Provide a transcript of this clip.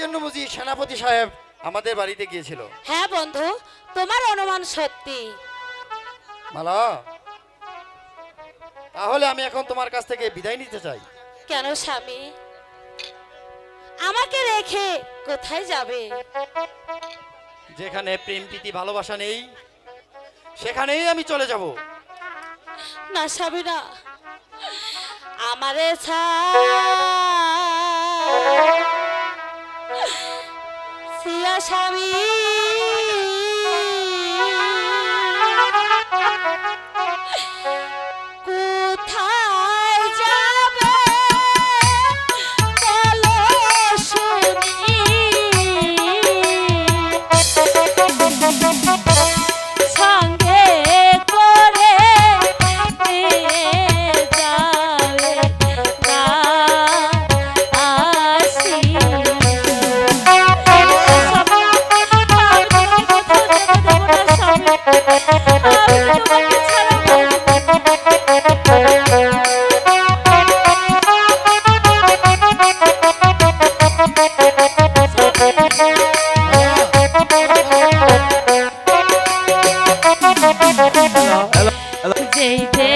জন্য বুঝি সেনাপতি সাহেব আমাদের বাড়িতে গিয়েছিল। হ্যাঁ বন্ধু তোমার অনুমান সত্যি। মালা তাহলে আমি এখন তোমার কাছ থেকে বিদায় নিতে চাই। কেন স্বামী? আমাকে রেখে কোথায় যাবে? যেখানে প্রেম প্রীতি ভালোবাসা নেই সেখানেই আমি চলে যাব। না স্বামী না। আমারে সিয়া স্বামী। কোথায় যাবে? যেই দেশেতে